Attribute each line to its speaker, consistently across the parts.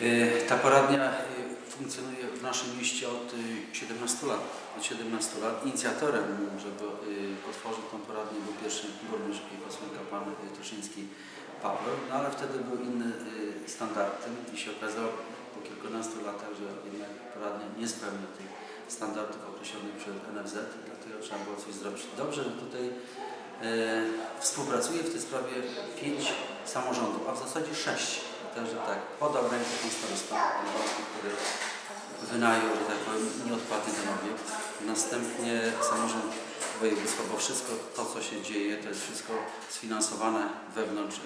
Speaker 1: Y, Ta poradnia y, funkcjonuje w naszym mieście od y, 17 lat. Od 17 lat. Inicjatorem, żeby y, otworzyć tą poradnię był pierwszy burmistrz posłanka pan y, Toszyński Paweł, no ale wtedy był inny y, standard i się okazało po kilkunastu latach, że jednak poradnia nie spełnia tych standardów określonych przez NFZ, dlatego trzeba było coś zrobić. Dobrze, że tutaj współpracuje w tej sprawie pięć samorządów, a w zasadzie sześć. Także tak, podał rękę Lwowski, który wynajął, że tak powiem, nieodpłatnie ten obiekt. Następnie samorząd województwa, bo wszystko to, co się dzieje, to jest wszystko sfinansowane wewnątrz e,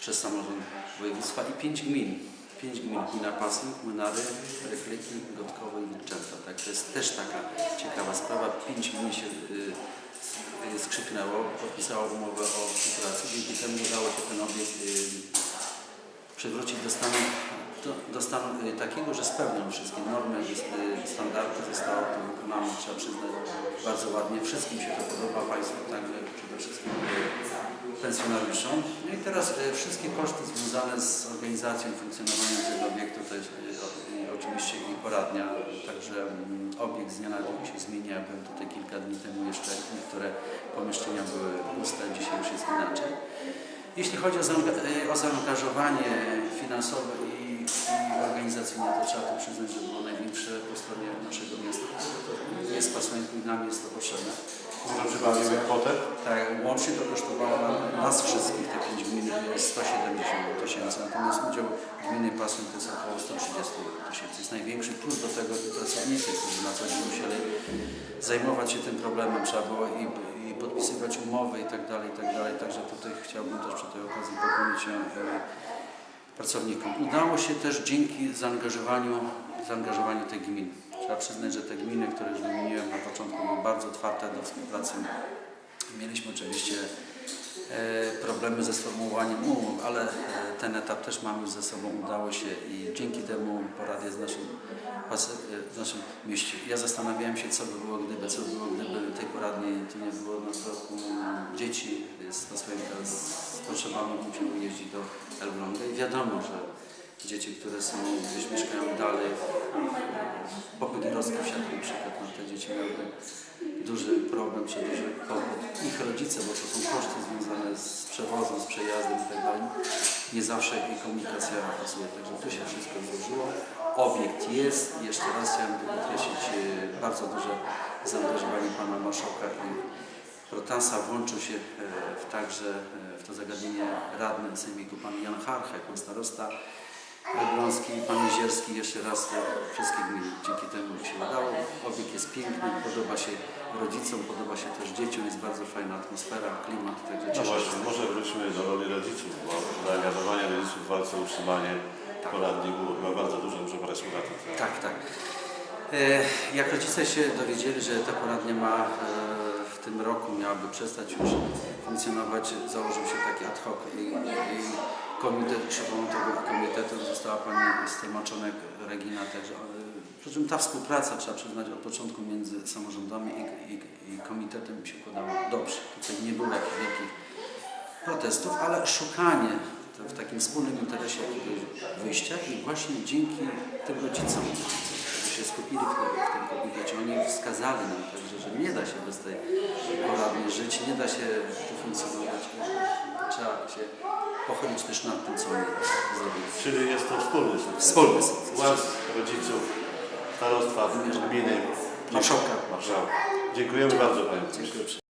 Speaker 1: przez samorząd województwa i pięć gmin. Pięć gmin, gmina Pasnik, Młynary, Rykliki, Gotkowo i Wilczęta. Tak, to jest też taka ciekawa sprawa. Pięć gmin się y, y, skrzyknęło, podpisało umowę o współpracy. Dzięki temu udało się ten obiekt y, przywrócić do stanu, do, do stanu y, takiego, że spełniał wszystkie normy, y, standardy. Zostało to wykonane, trzeba przyznać, bardzo ładnie. Wszystkim się to podoba, Państwu także przede wszystkim y, pensjonariuszom. No i teraz wszystkie koszty związane z organizacją i funkcjonowaniem tego obiektu to jest oczywiście i poradnia, także mm, obiekt z dnia na dzień się zmienia. Byłem tutaj kilka dni temu jeszcze, niektóre pomieszczenia były puste, dzisiaj. Jeśli chodzi o, zaanga- y, o zaangażowanie finansowe i, i organizacyjne, to trzeba to przyznać, że było największe po stronie naszego miasta. To jest pasłanką i nam jest to potrzebne.
Speaker 2: Przypomnimy kwotę?
Speaker 1: Tak, łącznie to kosztowało nas wszystkich, te 5 gmin, e, 170 tysięcy, natomiast udział gminy Pasłyn to jest około 130 tysięcy. Jest największy, plus do tego pracownicy, którzy na co dzień musieli zajmować się tym problemem, trzeba było i, i podpisywać umowy i tak dalej, i tak dalej. Także tutaj chciałbym też przy tej okazji pokłonić e, pracownikom. Udało się też dzięki zaangażowaniu, zaangażowaniu tych gmin. Trzeba przyznać, że te gminy, które już wymieniłem na początku, były bardzo otwarte do współpracy. Mieliśmy oczywiście problemy ze sformułowaniem umów, ale e, ten etap też mamy ze sobą, udało się i dzięki temu poradę z naszym, pas- e, w naszym mieście. Ja zastanawiałem się, co by było gdyby, co by było gdyby tej poradni tu nie było na roku dzieci z Pasłęka z potrzebami musiały jeździć do Elbląga i wiadomo, że dzieci, które są gdzieś mieszkają dalej, popyt rozkwisiak na przykład, no te dzieci miałyby duży problem, czy duży kłopot. Ich rodzice, bo to są koszty związane z przewozem, z przejazdem i tak. Nie zawsze i komunikacja pasuje, także tu się wszystko złożyło. Obiekt jest. Jeszcze raz chciałem podkreślić e, bardzo duże zaangażowanie Pana Marszałka i Protasa. Włączył się e, w także e, w to zagadnienie radny Sejmiku Pan Jan Harcha, Pan Starosta Elbląski, Pan Jezierski, jeszcze raz te wszystkie gminy. Dzięki temu się udało. Obiekt jest piękny, podoba się rodzicom, podoba się też dzieciom, jest bardzo fajna atmosfera, klimat,
Speaker 2: No
Speaker 1: cieszę się.
Speaker 2: właśnie, może wróćmy do roli rodziców, bo zaangażowanie rodziców w walce o utrzymanie poradni było chyba bardzo duże, muszę parę słów na ten temat.
Speaker 1: Tak, tak. E, Jak rodzice się dowiedzieli, że ta poradnia ma e, w tym roku miałaby przestać już funkcjonować, założył się taki ad hoc i, i komitet, szefową tego komitetu została pani Stromaczonek Regina, e, przy czym ta współpraca, trzeba przyznać, od początku między samorządami i, i, i komitetem się układało dobrze. Tutaj nie było jakichś wielkich protestów, ale szukanie w takim wspólnym interesie wyjścia i właśnie dzięki tym rodzicom, którzy się skupili w, tym- w tym komitecie, oni wskazali nam także, że nie da się bez tej poradni żyć, nie da się tu funkcjonować. Trzeba się pochylić też nad tym, co oni zrobili.
Speaker 2: Czyli jest to wspólny sukces.
Speaker 1: Wspólny sukces.
Speaker 2: Władz, rodziców, starostwa, gminy,
Speaker 1: Marszałka.
Speaker 2: Marszałka. Dziękujemy bardzo Panie.
Speaker 1: Dziękuję.